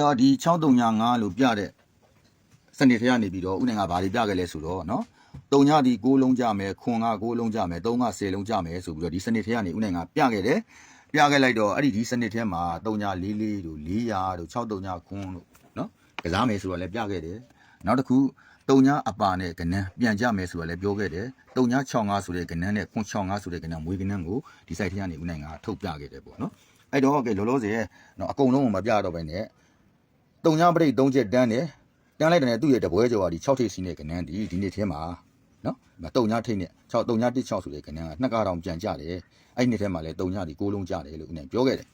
တော့ဒီ6395လို့ပြတဲ့စနစ်ထဲကနေပြီးတော့ဥနိုင်ကဘာတွေပြခဲ့လဲဆိုတော့နော်တုံညဒီ6လုံးကြမယ်ခွန်က6လုံးကြမယ်3က10လုံးကြမယ်ဆိုပြီးတော့ဒီစနစ်ထဲကနေဥနိုင်ကပြခဲ့တယ်ပြခဲ့လိုက်တော့အဲ့ဒီဒီစနစ်ထဲမှာတုံည44တို့400တို့639ခွန်တို့နော်ကစားမယ်ဆိုတော့လည်းပြခဲ့တယ်နောက်တစ်ခုတုံညအပါနဲ့ကနန်းပြန်ကြမယ်ဆိုတော့လည်းပြောခဲ့တယ်တုံည65ဆိုတဲ့ကနန်းနဲ့ခွန်65ဆိုတဲ့ကနန်းမွေးကနန်းကိုဒီ site ထဲကနေဥနိုင်ကထုတ်ပြခဲ့တယ်ပေါ့နော်အဲ့တော့ကဲလောလောဆယ်နော်အကုန်လုံးကိုမပြတော့ဘဲနဲ့ တုံညာပရိတ်၃ချက်တန်းတယ်တန်းလိုက်တယ်နဲ့သူ့ရဲ့တပွဲကျော်ကဒီ6ထိပ်စီးတဲ့ကနန်းဒီဒီနေ့ထဲမှာနော်မတုံညာထိပ်နဲ့6တုံညာတစ်6ဆိုတဲ့ကနန်းကနှစ်ကားတောင်ပြန်ကြတယ်အဲ့ဒီနေ့ထဲမှာလည်းတုံညာဒီ6လုံးကြတယ်လို့ဦးနဲ့ပြောခဲ့တယ်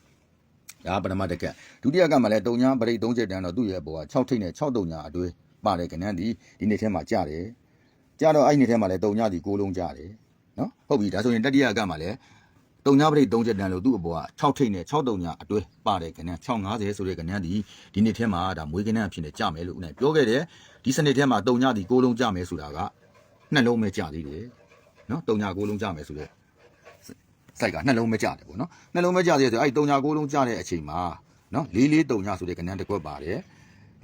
ဒါကပထမတစ်ကက်ဒုတိယကမှလည်းတုံညာပရိတ်၃ချက်တန်းတော့သူ့ရဲ့ဘောက6ထိပ်နဲ့6တုံညာအတွဲပါတဲ့ကနန်းဒီဒီနေ့ထဲမှာကြတယ်ကြတော့အဲ့ဒီနေ့ထဲမှာလည်းတုံညာဒီ6လုံးကြတယ်နော်ဟုတ်ပြီဒါဆိုရင်တတိယကမှလည်း တုံညာပရိတ်၃ချက်တန်းလို့သူ့အပေါ်က6ထိပ်နဲ့6တုံညာအတွဲပါတဲ့ကနန်း650ဆိုတဲ့ကနန်းဒီဒီနေ့ထဲမှာဒါမွေးကနန်းအဖြစ်နဲ့ကြမယ်လို့ဦးနိုင်ပြောခဲ့တယ်ဒီစနစ်ထဲမှာတုံညဒီကိုလုံးကြမယ်ဆိုတာကနှလုံးပဲကြသေးတယ်နော်တုံညကိုလုံးကြမယ်ဆိုတဲ့စိုက်ကနှလုံးပဲကြတယ်ပေါ့နော်နှလုံးပဲကြသေးတယ်ဆိုအဲ့ဒီတုံညကိုလုံးကြတဲ့အချိန်မှာနော်လေးလေးတုံညဆိုတဲ့ကနန်းတစ်ခွက်ပါတယ်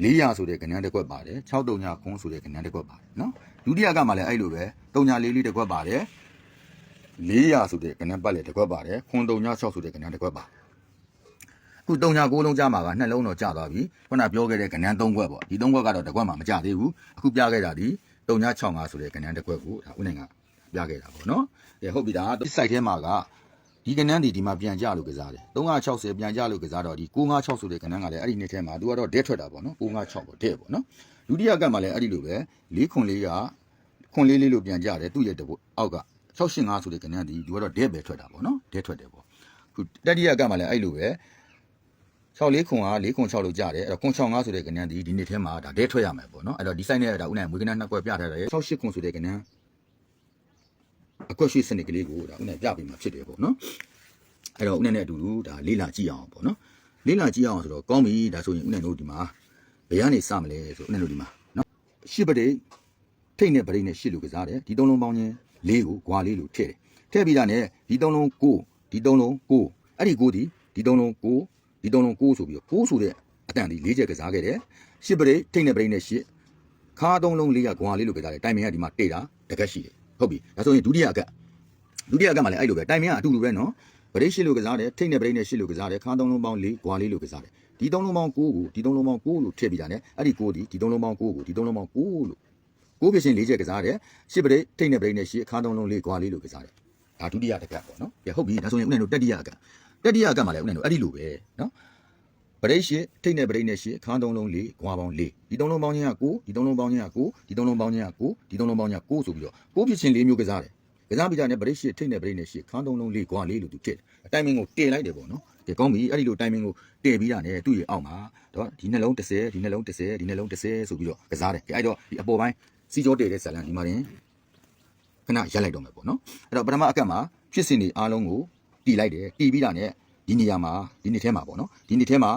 400ဆိုတဲ့ကနန်းတစ်ခွက်ပါတယ်6တုံညခွန်းဆိုတဲ့ကနန်းတစ်ခွက်ပါတယ်နော်ဒုတိယကမှလည်းအဲ့လိုပဲတုံညလေးလေးတစ်ခွက်ပါတယ် 400ဆိုတဲ့ကနန်းပတ်လေတစ်ခွက်ပါတယ်ခွန်းတုံည6ဆိုတဲ့ကနန်းတစ်ခွက်ပါခုတုံညာကိုလုံးကြမှာကနှစ်လုံးတော့ကျသွားပြီခုနပြောခဲ့တဲ့ကဏ္ဍ၃ခွက်ပေါ့ဒီ၃ခွက်ကတော့တစ်ခွက်မှမကျသေးဘူးအခုပြခဲ့တာဒီတုံညာ65ဆိုတဲ့ကဏ္ဍတစ်ခွက်ကိုဒါဦးနိုင်ကပြခဲ့တာပေါ့နော်ကဲဟုတ်ပြီဒါဒီ site ထဲမှာကဒီကဏ္ဍဒီဒီမှာပြန်ကြလို့ကစားတယ်360ပြန်ကြလို့ကစားတော့ဒီ956ဆိုတဲ့ကဏ္ဍကလည်းအဲ့ဒီနှစ်ထဲမှာသူကတော့ဒက်ထွက်တာပေါ့နော်956ပေါ့ဒက်ပေါ့နော်ဒုတိယကတ်မှာလည်းအဲ့ဒီလိုပဲ4ခွန်လေးကခွန်လေးလေးလို့ပြန်ကြတယ်သူ့ရဲ့တပုတ်အောက်က 685ဆိုတဲ့ကဏ္ဍဒီသူကတော့ဒက်ပဲထွက်တာပေါ့နော်ဒက်ထွက်တယ်ပေါ့ခုတတိယကတ်မှာလည်းအဲ့လိုပဲ6လေးခွန်က4ခွန်6လို့ကြားတယ်အဲ့တော့ခွန်65ဆိုတဲ့ကဏ္ဍဒီဒီနေ့ထဲမှာဒါဒဲထွက်ရမယ်ပေါ့နော်အဲ့တော့ဒီ site နဲ့ဒါဦးနိုင်မွေးကဏ္ဍနှစ်ကွက်ပြထားတယ်6 8ခွန်ဆိုတဲ့ကဏ္ဍအကွက်ရှိစနစ်ကလေးကိုဒါဦးနိုင်ပြပေးမှာဖြစ်တယ်ပေါ့နော်အဲ့တော့ဦးနိုင်နဲ့အတူတူဒါလေးလာကြည့်အောင်ပေါ့နော်လေးလာကြည့်အောင်ဆိုတော့ကောင်းပြီဒါဆိုရင်ဦးနိုင်တို့ဒီမှာဘယ်ကနေစမလဲဆိုဦးနိုင်တို့ဒီမှာနော်ရှစ်ပတိထိတ်နဲ့ပရိတ်နဲ့ရှစ်လို့ကစားတယ်ဒီသုံးလုံးပေါင်းချင်း လေးကိုဂွာလေးလို့ထည့်တယ်ထည့်ပြီးတာနဲ့ဒီသုံးလုံးကိုဒီသုံးလုံးကိုအဲ့ဒီကိုဒီဒီသုံးလုံးကိုဒီသုံးလုံး6ဆိုပြီးတော့6ဆိုတဲ့အတန်ဒီ၄ချက်ကစားခဲ့တယ်ရှစ်ပရိတ်ထိတ်နဲ့ပရိတ်နဲ့ရှစ်ခါသုံးလုံးလေးကကွာလေးလို့ပဲစားတယ်တိုင်မင်ကဒီမှာတေတာတကက်ရှိတယ်ဟုတ်ပြီဒါဆိုရင်ဒုတိယအကဒုတိယအကမှလည်းအဲ့လိုပဲတိုင်မင်ကအတူတူပဲနော်ပရိတ်ရှစ်လို့ကစားတယ်ထိတ်နဲ့ပရိတ်နဲ့ရှစ်လို့ကစားတယ်ခါသုံးလုံးပေါင်း၄ကွာလေးလို့ကစားတယ်ဒီသုံးလုံးပေါင်း6ကိုဒီသုံးလုံးပေါင်း6လို့ထည့်ပြီးတာ ਨੇ အဲ့ဒီ6ဒီဒီသုံးလုံးပေါင်း6ကိုဒီသုံးလုံးပေါင်း6လို့ ကိုဖြစ်ရှင်၄ချက်ကစားတယ်ရှစ်ပရိတ်ထိတ်နဲ့ပရိတ်နဲ့ရှစ်ခါသုံးလုံး၄ကွာလေးလို့ကစားတယ်ဒါဒုတိယတကက်ပေါ့နော်ကဲဟုတ်ပြီဒါဆိုရင်ဦးနိုင်တို့တတိယအကတတိယအကမှလည်းဦးနိုင်တို့အဲ့ဒီလိုပဲနော်ပရိတ်ရှိထိတ်နဲ့ပရိတ်နဲ့ရှိခန်းသုံးလုံးလေးဂွာပေါင်းလေးဒီသုံးလုံးပေါင်းချင်းက9ဒီသုံးလုံးပေါင်းချင်းက9ဒီသုံးလုံးပေါင်းချင်းက9ဒီသုံးလုံးပေါင်းချင်းက9ဆိုပြီးတော့9ဖြစ်ချင်း၄မျိုးကစားတယ်ကစားပြီးကြတဲ့ပရိတ်ရှိထိတ်နဲ့ပရိတ်နဲ့ရှိခန်းသုံးလုံးလေးဂွာလေးလို့သူဖြစ်တယ်တိုင်မင်ကိုတင်လိုက်တယ်ပေါ့နော်ဒီကောင်းပြီအဲ့ဒီလိုတိုင်မင်ကိုတင်ပြီးတာ ਨੇ သူ့ရဲ့အောက်မှာတော့ဒီနှလုံး30ဒီနှလုံး30ဒီနှလုံး30ဆိုပြီးတော့ကစားတယ်အဲ့တော့ဒီအပေါ်ပိုင်း စီကြောတည်တဲ့ဇာလန်ဒီမှာတင်ခဏရက်လိုက်တော့မယ်ပေါ့နော်အဲ့တော့ပထမအကတ်မှာဖြစ်စဉ်တွေအားလုံးကိုတီးလိုက်တယ်တီးပြီးတာ ਨੇ ဒီနေရာမှာဒီနေ့ထဲမှာပေါ့နော်ဒီနေ့ထဲမှာ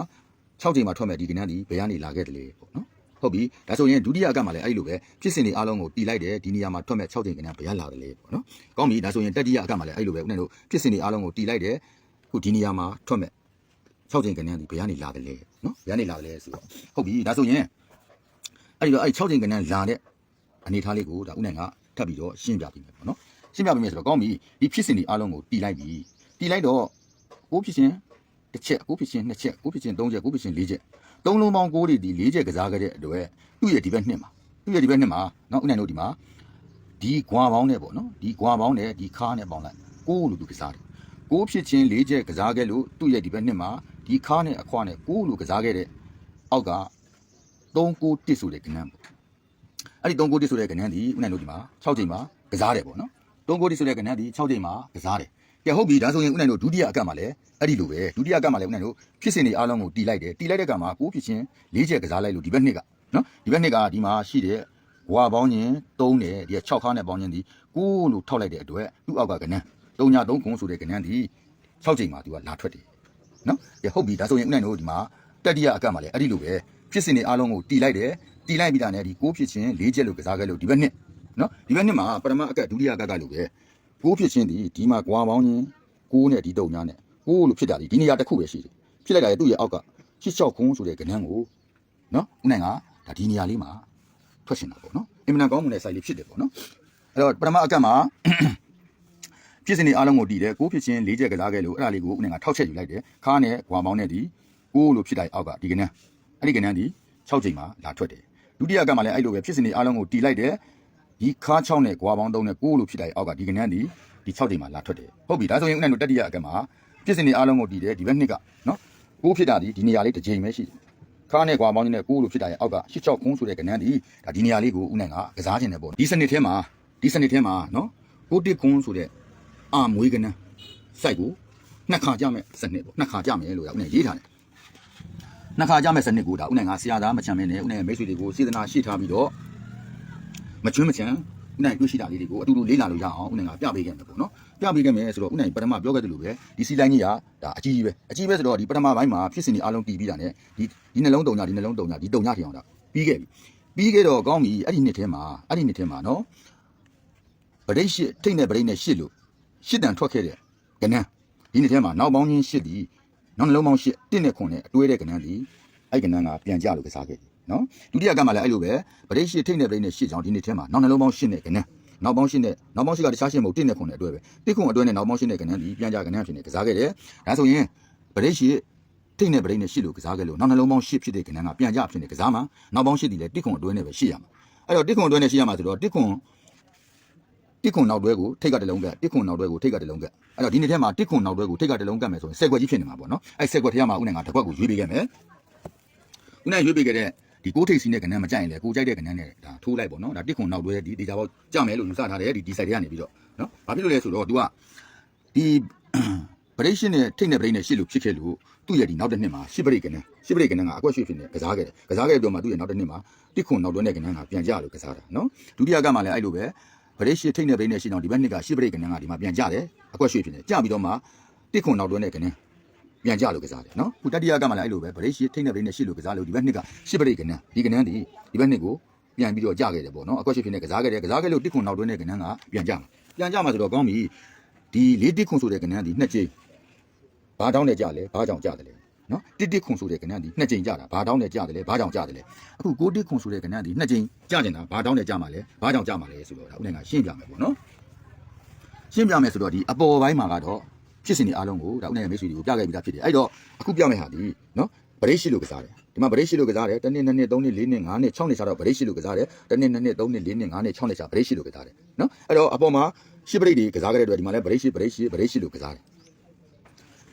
6ချိန်မှာထွက်မဲ့ဒီကဏ္ဍဒီဘယ်ကနေလာခဲ့တယ်လေပေါ့နော်ဟုတ်ပြီဒါဆိုရင်ဒုတိယအကမှာလည်းအဲ့လိုပဲဖြစ်စဉ်တွေအားလုံးကိုတီလိုက်တယ်ဒီနေရာမှာထွက်မဲ့6ချိန်ကဏ္ဍဘယ်ကလာတယ်လေပေါ့နော်ကောင်းပြီဒါဆိုရင်တတိယအကမှာလည်းအဲ့လိုပဲဦးနေတို့ဖြစ်စဉ်တွေအားလုံးကိုတီလိုက်တယ်ခုဒီနေရာမှာထွက်မဲ့6ချိန်ကဏ္ဍဒီဘယ်ကနေလာတယ်လေနော်ဘယ်ကနေလာတယ်လဲဆိုတော့ဟုတ်ပြီဒါဆိုရင်အဲ့ဒီတော့အဲ့6ချိန်ကဏ္ဍလာတဲ့ အနေထားလေးကိုဒါဦးနိုင်ကထပ်ပြီးတော့ရှင်းပြပေးမယ်ပေါ့နော်ရှင်းပြပေးမယ်ဆိုတော့ကောင်းပြီဒီဖြစ်စဉ်တွေအားလုံးကိုတီလိုက်ပြီတီလိုက်တော့ကိုဖြစ်စဉ်တစ်ချက်ကိုဖြစ်စဉ်နှစ်ချက်ကိုဖြစ်စဉ်သုံးချက်ကိုဖြစ်စဉ်လေးချက်သုံးလုံးပေါင်းကိုးတွေဒီ၄ချက်ကစားခဲ့တဲ့အတွက်သူ့ရဲ့ဒီဘက်နှစ်မှာသူ့ရဲ့ဒီဘက်နှစ်မှာနော်ဥနိုင်တို့ဒီမှာဒီဂွာပေါင်းနဲ့ပေါ့နော်ဒီဂွာပေါင်းနဲ့ဒီခါနဲ့ပေါင်းလိုက်ကိုးလို့သူကစားတယ်ကိုးဖြစ်ချင်း၄ချက်ကစားခဲ့လို့သူ့ရဲ့ဒီဘက်နှစ်မှာဒီခါနဲ့အခွာနဲ့ကိုးလို့ကစားခဲ့တဲ့အောက်က3ကိုတစ်ဆိုတဲ့ကဏ္ဍပေါ့ အဲ့ဒီ3ကိုတစ်ဆိုတဲ့ကဏ္ဍဒီဥနိုင်တို့ဒီမှာ6ချိန်မှာကစားတယ်ပေါ့နော်3ကိုတစ်ဆိုတဲ့ကဏ္ဍဒီ6ချိန်မှာကစားတယ်ကဲဟုတ်ပြီဒါဆိုရင်ဥနိုင်တို့ဒုတိယအကတ်မှာလည်းအဲ့ဒီလိုပဲဒုတိယအကတ်မှာလည်းဥနိုင်တို့ဖြစ်စဉ်တွေအားလုံးကိုတီလိုက်တယ်တီလိုက်တဲ့ကံမှာကိုးဖြစ်ချင်း၄ချက်ကစားလိုက်လို့ဒီဘက်နှစ်ကနော်ဒီဘက်နှစ်ကဒီမှာရှိတဲ့ဝါပေါင်းချင်း3တယ်ဒီက6ခါနဲ့ပေါင်းချင်းဒီ9လို့ထောက်လိုက်တဲ့အတွက်သူ့အောက်ကကဏ္ဍ3ည3ခုဆိုတဲ့ကဏ္ဍဒီ6ချိန်မှာသူကလာထွက်တယ်နော်ကဲဟုတ်ပြီဒါဆိုရင်ဥနိုင်တို့ဒီမှာတတိယအကတ်မှာလည်းအဲ့ဒီလိုပဲဖြစ်စဉ်တွေအားလုံးကိုတီလိုက်တယ် တီလိုက်ပြီးတာနဲ့ဒီကိုးဖြစ်ချင်း၄ချက်လို့ကစားခဲ့လို့ဒီဘက်နှစ်နော်ဒီဘက်နှစ်မှာပထမအကတ်ဒုတိယအကတ်ကလို့ပဲကိုးဖြစ်ချင်းဒီဒီမှာကွာပေါင်းချင်း9နဲ့ဒီတုံညာနဲ့9လို့ဖြစ်တာဒီဒီနေရာတစ်ခုပဲရှိတယ်ဖြစ်လိုက်တာလေသူ့ရဲ့အောက်က86ခုဆိုတဲ့ကဏ္ဍကိုနော်ဦးနိုင်ကဒါဒီနေရာလေးမှာထွက်ရှင်တာပေါ့နော်အင်မတန်ကောင်းမွန်တဲ့ site လေးဖြစ်တယ်ပေါ့နော်အဲ့တော့ပထမအကတ်မှာဖြစ်စဉ်တွေအားလုံးကိုတည်တယ်ကိုဖြစ်ချင်း၄ချက်ကစားခဲ့လို့အဲ့ဒါလေးကိုဦးနိုင်ကထောက်ချက်ယူလိုက်တယ်ခါနဲ့ဂွာမောင်းနဲ့ဒီကိုလို့ဖြစ်တိုင်းအောက်ကဒီကဏ္ဍအဲ့ဒီကဏ္ဍဒီ6ချိန်မှာလာထွက်တယ် ဒုတိယကမှလည်းအဲ့လိုပဲဖြစ်စဉ်တွေအားလုံးကိုတည်လိုက်တယ်ဒီခါ6နဲ့ဂွာပေါင်း3နဲ့ကိုလို့ဖြစ်တိုင်းအောက်ကဒီကဏ္ဍဒီဒီ6ချိန်မှာလာထွက်တယ်ဟုတ်ပြီဒါဆိုရင်ဦးနိုင်တို့တတိယအကမှာဖြစ်စဉ်တွေအားလုံးကိုတည်တယ်ဒီဘက်နှစ်ကနော်ကိုဖြစ်တာဒီဒီနေရာလေးတစ်ချိန်ပဲရှိတယ်ခါနဲ့ကွာပေါင်းနဲ့ကိုလို့ဖြစ်တာရဲ့အောက်က86ခုဆိုတဲ့ကဏ္ဍဒီဒါဒီနေရာလေးကိုဦးနိုင်ကကစားခြင်းတယ်ပေါ့ဒီစနစ်ထဲမှာဒီစနစ်ထဲမှာနော်ကိုတစ်ခွန်းဆိုတဲ့အာမွေးကဏ္ဍစိုက်ကိုနှစ်ခါကြမဲ့စနစ်ပေါ့နှစ်ခါကြမယ်လို့ဦးနိုင်ရေးထားတယ် နှစ်ခါကြမဲ့စနစ်ကိုဒါဦးနိုင်ကဆရာသားမချမ်းမင်းနဲ့ဦးနိုင်ရဲ့မိတ်ဆွေတွေကိုစေတနာရှိထားပြီးတော့မချွင်းမချမ်းဦးနိုင်တွေ့ရှိတာလေးတွေကိုအတူတူလေ့လာလို့ရအောင်ဦးနိုင်ကပြပေးခဲ့မယ်ပေါ့နော်ပြပေးခဲ့မယ်ဆိုတော့ဦးနိုင်ပထမပြောခဲ့တယ်လို့ပဲဒီစီလိုင်းကြီးကဒါအကြီးကြီးပဲအကြီးပဲဆိုတော့ဒီပထမပိုင်းမှာဖြစ်စဉ်ဒီအားလုံးတည်ပြီးတာ ਨੇ ဒီဒီနှလုံးတုံညာဒီနှလုံးတုံညာဒီတုံညာထင်အောင်ဒါပြီးခဲ့ပြီပြီးခဲ့တော့ကောင်းပြီအဲ့ဒီနှစ်ထဲမှာအဲ့ဒီနှစ်ထဲမှာနော်ဗရိတ်ရှစ်ထိတ်နဲ့ဗရိတ်နဲ့ရှစ်လို့ရှစ်တန်ထွက်ခဲ့တဲ့ကဏ္ဍဒီနှစ်ထဲမှာနောက်ပေါင်းချင်းရှစ်ဒီ နောက်နှလုံးပေါင်းရှစ်တစ်နဲ့ခွန်နဲ့အတွဲတဲ့ကဏ္ဍဒီအဲ့ကဏ္ဍကပြန်ကြလို့ကစားခဲ့ပြီနော်ဒုတိယကမှလည်းအဲ့လိုပဲဗရိတ်ရှစ်ထိတ်နဲ့ဗရိတ်နဲ့ရှစ်ကြောင့်ဒီနှစ်ထဲမှာနောက်နှလုံးပေါင်းရှစ်နဲ့ကဏ္ဍနောက်ပေါင်းရှစ်နဲ့နောက်ပေါင်းရှစ်ကတခြားရှစ်မဟုတ်တစ်နဲ့ခွန်နဲ့အတွဲပဲတစ်ခွန်အတွဲနဲ့နောက်ပေါင်းရှစ်နဲ့ကဏ္ဍဒီပြန်ကြကဏ္ဍဖြစ်နေကစားခဲ့တယ်ဒါဆိုရင်ဗရိတ်ရှစ်ထိတ်နဲ့ဗရိတ်နဲ့ရှစ်လို့ကစားခဲ့လို့နောက်နှလုံးပေါင်းရှစ်ဖြစ်တဲ့ကဏ္ဍကပြန်ကြဖြစ်နေကစားမှာနောက်ပေါင်းရှစ်ဒီလည်းတစ်ခွန်အတွဲနဲ့ပဲရှစ်ရမှာအဲ့တော့တစ်ခွန်အတွဲနဲ့ရှစ်ရမှာဆိုတော့တစ်ခွန် တစ်ခွန်နောက်တွဲကိုထိတ်ကတလုံးကတစ်ခွန်နောက်တွဲကိုထိတ်ကတလုံးကအဲ့တော့ဒီနေ့ထဲမှာတစ်ခွန်နောက်တွဲကိုထိတ်ကတလုံးကတ်မယ်ဆိုရင်ဆက်ွက်ကြီးဖြစ်နေမှာပေါ့နော်အဲ့ဆက်ွက်ထဲမှာဥနိုင်ကတစ်ခွက်ကိုရွေးပေးခဲ့မယ်ဥနိုင်ရွေးပေးခဲ့တဲ့ဒီကိုးထိတ်စီနဲ့ကဏ္ဍမကြိုက်ရင်လေကိုကြိုက်တဲ့ကဏ္ဍနဲ့ဒါထိုးလိုက်ပေါ့နော်ဒါတစ်ခွန်နောက်တွဲဒီဒေတာပေါက်ကြမယ်လို့ယူဆထားတယ်ဒီဒီ site ထဲကနေပြီးတော့နော်ဘာဖြစ်လို့လဲဆိုတော့ तू ကဒီဗရိတ်ရှင်းနဲ့ထိတ်နဲ့ဗရိတ်နဲ့ရှစ်လို့ဖြစ်ခဲ့လို့သူ့ရဲ့ဒီနောက်တစ်နှစ်မှာရှစ်ဗရိတ်ကဏ္ဍရှစ်ဗရိတ်ကဏ္ဍကအကွက်ရွှေ့ဖြစ်နေကစားခဲ့တယ်ကစားခဲ့ပြီးတော့မှသူ့ရဲ့နောက်တစ်နှစ်မှာတစ်ခွန်နောက်တွဲနဲ့ကဏ္ဍကပြန်ကြလို့ကစားတာနော်ဒုတိယကမှလည်းအဲ့လိုပဲ ဗရိတ်ရှစ်ထိတ်နဲ့ဗရိတ်နဲ့ရှစ်အောင်ဒီဘက်နှစ်ကရှစ်ဗရိတ်ကဏ္ဍကဒီမှာပြန်ကြတယ်အကွက်ရွှေ့ဖြစ်နေကြပြီးတော့မှတစ်ခွန်နောက်တွဲနဲ့ကဏ္ဍပြန်ကြလို့ကစားတယ်နော်ခုတတိယကမှလည်းအဲ့လိုပဲဗရိတ်ရှစ်ထိတ်နဲ့ဗရိတ်နဲ့ရှစ်လို့ကစားလို့ဒီဘက်နှစ်ကရှစ်ဗရိတ်ကဏ္ဍဒီကဏ္ဍဒီဒီဘက်နှစ်ကိုပြန်ပြီးတော့ကြခဲ့တယ်ပေါ့နော်အကွက်ရွှေ့ဖြစ်နေကစားခဲ့တယ်ကစားခဲ့လို့တစ်ခွန်နောက်တွဲနဲ့ကဏ္ဍကပြန်ကြမှာပြန်ကြမှာဆိုတော့ကောင်းပြီဒီလေးတစ်ခွန်ဆိုတဲ့ကဏ္ဍဒီနှစ်ကြိမ်ဘာတောင်းနဲ့ကြလဲဘာကြောင့်ကြတယ်လဲ နော်တစ်တစ်ခွန်ဆိုတဲ့ကဏ္ဍဒီနှစ်ကြိမ်ကြတာဘာတောင်းနဲ့ကြတယ်လဲဘာကြောင့်ကြတယ်လဲအခုကိုတစ်ခွန်ဆိုတဲ့ကဏ္ဍဒီနှစ်ကြိမ်ကြကျင်တာဘာတောင်းနဲ့ကြမှာလဲဘာကြောင့်ကြမှာလဲဆိုတော့ဒါဦးနိုင်ကရှင်းပြမယ်ပေါ့နော်ရှင်းပြမယ်ဆိုတော့ဒီအပေါ်ပိုင်းမှာကတော့ဖြစ်စဉ်တွေအားလုံးကိုဒါဦးနိုင်ရဲ့မိတ်ဆွေတွေကိုပြခဲ့ပြီးသားဖြစ်တယ်အဲ့တော့အခုပြမယ်ဟာဒီနော်ဗရိတ်ရှိလို့ကစားတယ်ဒီမှာဗရိတ်ရှိလို့ကစားတယ်တစ်နှစ်နှစ်နှစ်သုံးနှစ်လေးနှစ်ငါးနှစ်ခြောက်နှစ်ချတော့ဗရိတ်ရှိလို့ကစားတယ်တစ်နှစ်နှစ်နှစ်သုံးနှစ်လေးနှစ်ငါးနှစ်ခြောက်နှစ်ချဗရိတ်ရှိလို့ကစားတယ်နော်အဲ့တော့အပေါ်မှာရှစ်ဗရိတ်တွေကစားခဲ့တဲ့အတွက်ဒီမှာလည်းဗရိတ်ရှိဗရိတ်ရှိဗရိတ်ရှိလို့ကစားတယ်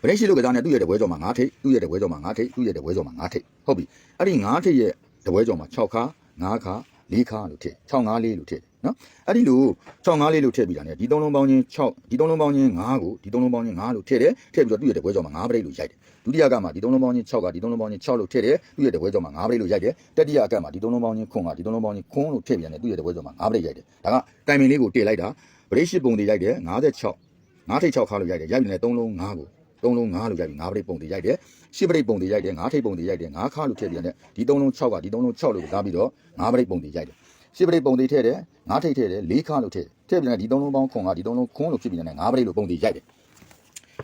ဗရိတ်ရှိလို့ကစားနေသူ့ရဲ့တပွဲကြော်မှာ9ထိပ်သူ့ရဲ့တပွဲကြော်မှာ9ထိပ်သူ့ရဲ့တပွဲကြော်မှာ9ထိပ်ဟုတ်ပြီအဲ့ဒီ9ထိပ်ရဲ့တပွဲကြော်မှာ6ခါ9ခါ4ခါလို့ထည့်6 5 4လို့ထည့်တယ်နော်အဲ့ဒီလို6 5 4လို့ထည့်ပြီးတာ ਨੇ ဒီသုံးလုံးပေါင်းချင်း6ဒီသုံးလုံးပေါင်းချင်း9ကိုဒီသုံးလုံးပေါင်းချင်း9လို့ထည့်တယ်ထည့်ပြီးတော့သူ့ရဲ့တပွဲကြော်မှာ9ဗရိတ်လို့ရိုက်တယ်ဒုတိယကမှဒီသုံးလုံးပေါင်းချင်း6ကဒီသုံးလုံးပေါင်းချင်း6လို့ထည့်တယ်သူ့ရဲ့တပွဲကြော်မှာ9ဗရိတ်လို့ရိုက်တယ်တတိယအကမှဒီသုံးလုံးပေါင်းချင်းခွန်ကဒီသုံးလုံးပေါင်းချင်းခွန်လို့ထည့်ပြီးတာ ਨੇ သူ့ရဲ့တပွဲကြော်မှာ9ဗရိတ်ရိုက်တယ်ဒါကတိုင်မင်လေးကိုတည့်လိုက်တာဗရိတ်ရှိပုံတွေရိုက်တယ်56 9ထိပ်6ခါလို့ရိုက်တယ်ရိုက်ပြီးနေ3လုံး9ကို 3လုံး9လို့ရိုက်ပြီး9ပရိတ်ပုံတွေရိုက်တယ်10ပရိတ်ပုံတွေရိုက်တယ်9ထိပ်ပုံတွေရိုက်တယ်9ခါလို့ထည့်ပြီးနေဒီ3လုံး6ကဒီ3လုံး6လို့ကစားပြီးတော့9ပရိတ်ပုံတွေရိုက်တယ်10ပရိတ်ပုံတွေထည့်တယ်9ထိပ်ထည့်တယ်4ခါလို့ထည့်ထည့်ပြီးနေဒီ3လုံးပေါင်းခွန်ကဒီ3လုံးခွန်လို့ဖြစ်ပြီးနေ9ပရိတ်လို့ပုံတွေရိုက်တယ်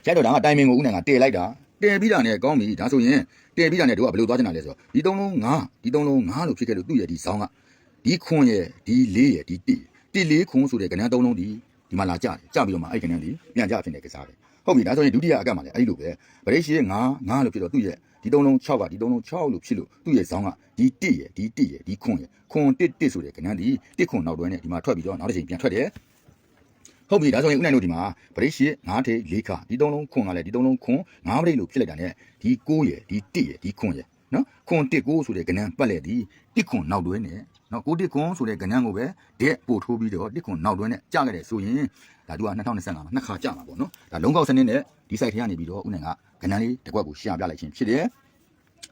ရိုက်တော့ဒါကတိုင်မင်ကိုဦးနိုင်ကတည်လိုက်တာတည်ပြီးတာနဲ့ကောင်းပြီဒါဆိုရင်တည်ပြီးတာနဲ့တို့ကဘယ်လိုသွားချင်တာလဲဆိုတော့ဒီ3လုံး9ဒီ3လုံး9လို့ဖြစ်ခဲ့လို့သူ့ရဲ့ဒီဆောင်းကဒီခွန်ရဲ့ဒီ4ရဲ့ဒီ1တိ4ခွန်ဆိုတဲ့ကဏ္ဍ3လုံးဒီဒီမှာလာကြတယ်ကြပြီးတော့မှအဲ့ကဏ္ဍဒီပြန်ကြဖြစ်နေကစားတယ် ဟုတ်ပြီဒါဆိုရင်ဒုတိယအကတ်မှာလည်းအဲ့ဒီလိုပဲဗရိတ်ရှိရဲ့9 9လို့ဖြစ်တော့သူ့ရဲ့ဒီသုံးလုံး6ကဒီသုံးလုံး6လို့ဖြစ်လို့သူ့ရဲ့ဇောင်းကဒီ1ရဲ့ဒီ1ရဲ့ဒီခွန်ရဲ့ခွန်1 1ဆိုတဲ့ကဏ္ဍဒီ1ခွန်နောက်တွဲနဲ့ဒီမှာထွက်ပြီးတော့နောက်တစ်ချိန်ပြန်ထွက်တယ်ဟုတ်ပြီဒါဆိုရင်ဦးနိုင်တို့ဒီမှာဗရိတ်ရှိ9ထိပ်4ခါဒီသုံးလုံးခွန်ကလည်းဒီသုံးလုံးခွန်9ဗရိတ်လို့ဖြစ်လိုက်တာ ਨੇ ဒီ9ရဲ့ဒီ1ရဲ့ဒီခွန်ရဲ့ နော်ခွန်1 9ဆိုတဲ့ကဏ္ဍပတ်လက်ဒီ1ခွန်နောက်တွဲနဲ့နော်ကို1ခွန်ဆိုတဲ့ကဏ္ဍကိုပဲဒက်ပို့ထိုးပြီးတော့1ခွန်နောက်တွဲနဲ့ကြာခဲ့တယ်ဆိုရင်ဒါသူက2025မှာနှစ်ခါကြာမှာပေါ့နော်ဒါလုံးကောက်စနစ်နဲ့ဒီ site ထဲကနေပြီးတော့ဦးနိုင်ကကဏ္ဍလေးတစ်ကွက်ကိုရှင်းပြလိုက်ခြင်းဖြစ်တယ်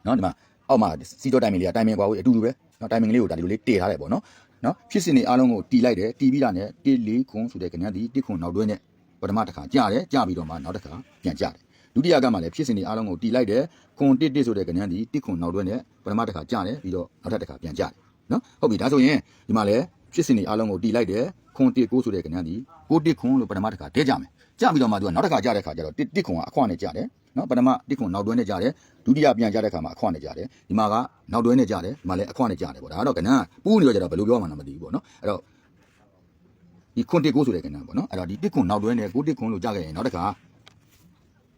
နော်ဒီမှာအောက်မှာစီတော့တိုင်မင်လေးကတိုင်မင်ကွာကိုအတူတူပဲနော်တိုင်မင်လေးကိုဒါဒီလိုလေးတည်ထားတယ်ပေါ့နော်နော်ဖြစ်စဉ်တွေအားလုံးကိုတီးလိုက်တယ်တီးပြီးတာနဲ့1 4ခွန်ဆိုတဲ့ကဏ္ဍဒီ1ခွန်နောက်တွဲနဲ့ပထမတစ်ခါကြာတယ်ကြာပြီးတော့မှနောက်တစ်ခါပြန်ကြာတယ် ဒုတိယကမှလည်းဖြစ်စဉ်တွေအားလုံးကိုတီးလိုက်တယ်ခွန်1 1ဆိုတဲ့ကဏ္ဍဒီ1ခွန်နောက်တွဲနဲ့ပထမတစ်ခါကြာတယ်ပြီးတော့နောက်ထပ်တစ်ခါပြန်ကြာတယ်နော်ဟုတ်ပြီဒါဆိုရင်ဒီမှာလည်းဖြစ်စဉ်တွေအားလုံးကိုတီးလိုက်တယ်ခွခွန်တစ်ကိုဆိုတဲ့ကဏ္ဍဒီကိုတစ်ခွန်လို့ပထမတစ်ခါတဲကြမယ်ကြပြီးတော့မှသူကနောက်တစ်ခါကြတဲ့ခါကျတော့တစ်တစ်ခွန်ကအခွနဲ့ကြတယ်နော်ပထမတစ်ခွန်နောက်တွဲနဲ့ကြတယ်ဒုတိယပြန်ကြတဲ့ခါမှာအခွနဲ့ကြတယ်ဒီမှာကနောက်တွဲနဲ့ကြတယ်ဒီမှာလည်းအခွနဲ့ကြတယ်ပေါ့ဒါကတော့ကဏ္ဍပူးနေတော့ကြတော့ဘယ်လိုပြောမှန်းမသိဘူးပေါ့နော်အဲ့တော့ဒီခွန်တစ်ကိုဆိုတဲ့ကဏ္ဍပေါ့နော်အဲ့တော့ဒီတစ်ခွန်နောက်တွဲနဲ့ကိုတစ်ခွန်လို့ကြခဲ့ရင်နောက်တစ်ခါ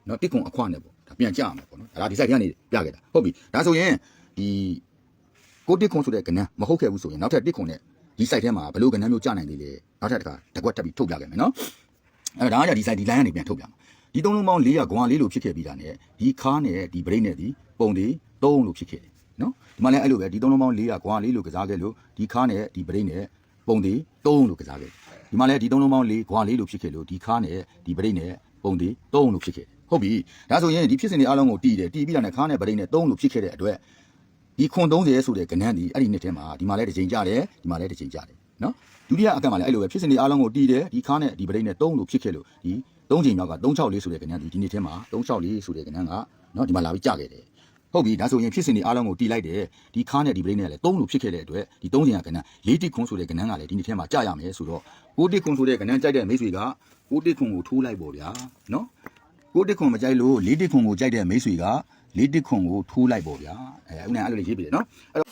နော်တစ်ခွန်အခွနဲ့ပေါ့ဒါပြန်ကြရမယ်ပေါ့နော်ဒါဒီ site ကနေပြခဲ့တာဟုတ်ပြီဒါဆိုရင်ဒီကိုတစ်ခွန်ဆိုတဲ့ကဏ္ဍမဟုတ်ခဲ့ဘူးဆိုရင်နောက်ထပ်တစ်ခွန်နဲ့ဒီ site ထဲမှာဘယ်လိုကဏ္ဍမျိုးကြနိုင်သေးလဲနောက်ထပ်တစ်ခါတကွက်တက်ပြီးထုတ်ပြခဲ့မယ်နော်အဲ့တော့ဒါကကြဒီ site ဒီ line ကနေပြန်ထုတ်ပြမှာဒီသုံးလုံးပေါင်း400ဂွာလေးလို့ဖြစ်ခဲ့ပြီးတာ ਨੇ ဒီခါနဲ့ဒီ break နဲ့ဒီပုံတွေ3လို့ဖြစ်ခဲ့တယ်နော်ဒီမှာလည်းအဲ့လိုပဲဒီသုံးလုံးပေါင်း400ဂွာလေးလို့ကစားခဲ့လို့ဒီခါနဲ့ဒီ break နဲ့ပုံတွေ3လို့ကစားခဲ့ဒီမှာလည်းဒီသုံးလုံးပေါင်း4ဂွာလေးလို့ဖြစ်ခဲ့လို့ဒီခါနဲ့ဒီ break နဲ့ပုံတွေ3လို့ဖြစ်ခဲ့တယ် ဟုတ်ပြီဒါဆိုရင်ဒီဖြစ်စဉ်တွေအားလုံးကိုတီးတယ်တီးပြီးတာနဲ့ခါနဲ့ဗရိတ်နဲ့သုံးလို့ဖြစ်ခဲ့တဲ့အတွက်ဒီခွန်30ဆိုတဲ့ကဏ္ဍဒီအဲ့ဒီနှစ်ထဲမှာဒီမှာလည်းတစ်ချိန်ကြတယ်ဒီမှာလည်းတစ်ချိန်ကြတယ်နော်ဒုတိယအကန့်မှာလည်းအဲ့လိုပဲဖြစ်စဉ်တွေအားလုံးကိုတီးတယ်ဒီခါနဲ့ဒီဗရိတ်နဲ့သုံးလို့ဖြစ်ခဲ့လို့ဒီ3ချိန်မြောက်က364ဆိုတဲ့ကဏ္ဍဒီဒီနှစ်ထဲမှာ364ဆိုတဲ့ကဏ္ဍကနော်ဒီမှာလာပြီးကြခဲ့တယ်ဟုတ်ပြီဒါဆိုရင်ဖြစ်စဉ်တွေအားလုံးကိုတီလိုက်တယ်ဒီခါနဲ့ဒီပရိနဲ့လည်းသုံးလို့ဖြစ်ခဲ့တဲ့အတွက်ဒီသုံးကျင်ကဏ္ဍလေးတိခွန်းဆိုတဲ့ကဏ္ဍကလည်းဒီနေ့ထဲမှာကြာရမယ်ဆိုတော့ကိုတိခွန်းဆိုတဲ့ကဏ္ဍကြိုက်တဲ့မိတ်ဆွေကကိုတိခွန်းကိုထိုးလိုက်ပေါ့ဗျာနော် ကိုတစ်ခွန်မကြိုက်လို့လေးတစ်ခွန်ကိုကြိုက်တဲ့မိတ်ဆွေကလေးတစ်ခွန်ကိုထိုးလိုက်ပေါ့ဗျာအဲအဲ့ဒါအဲ့လိုရေးပြတယ်နော်အဲ့တော့